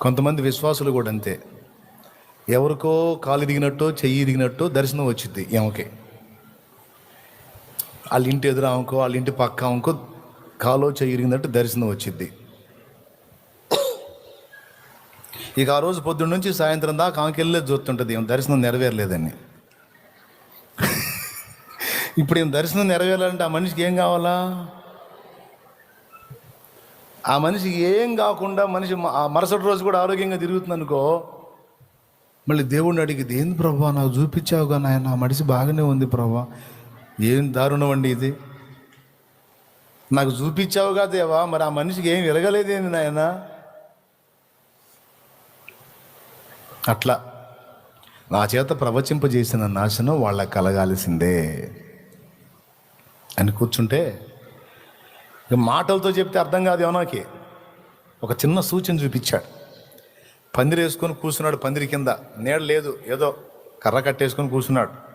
కొంతమంది విశ్వాసులు కూడా అంతే. ఎవరికో కాలు దిగినట్టు చెయ్యి దిగినట్టు దర్శనం వచ్చింది ఏమకి వాళ్ళ ఇంటి ఎదురు ఆమెకో వాళ్ళ ఇంటి పక్క ఆమెకో కాలో చెయ్యి ఇరిగినట్టు దర్శనం వచ్చింది ఇక ఆ రోజు పొద్దున్న నుంచి సాయంత్రం దాకా ఆమెకి చూస్తుంటుంది ఏం దర్శనం నెరవేరలేదని ఇప్పుడు ఏం దర్శనం నెరవేరాలంటే ఆ మనిషికి ఏం కావాలా? ఆ మనిషికి ఏం కాకుండా మనిషి ఆ మరుసటి రోజు కూడా ఆరోగ్యంగా తిరుగుతుంది అనుకో మళ్ళీ దేవుడిని అడిగితే ఏంది ప్రభా నాకు చూపించావుగా నాయన ఆ మనిషి బాగానే ఉంది ప్రభా. ఏం దారుణం అండి ఇది? నాకు చూపించావుగా దేవా మరి ఆ మనిషికి ఏం ఎరగలేదేంది నాయన? అట్లా. నా చేత ప్రవచింపజేసిన నాశనం వాళ్ళకి కలగాల్సిందే. అని కూర్చుంటే ఇక మాటలతో చెప్తే అర్థం కాదు యోనాకి ఒక చిన్న సూచన చూపించాడు. పందిరేసుకొని కూర్చున్నాడు పందిరి కింద. నీడ లేదు. ఏదో కర్ర కట్టేసుకొని కూర్చున్నాడు.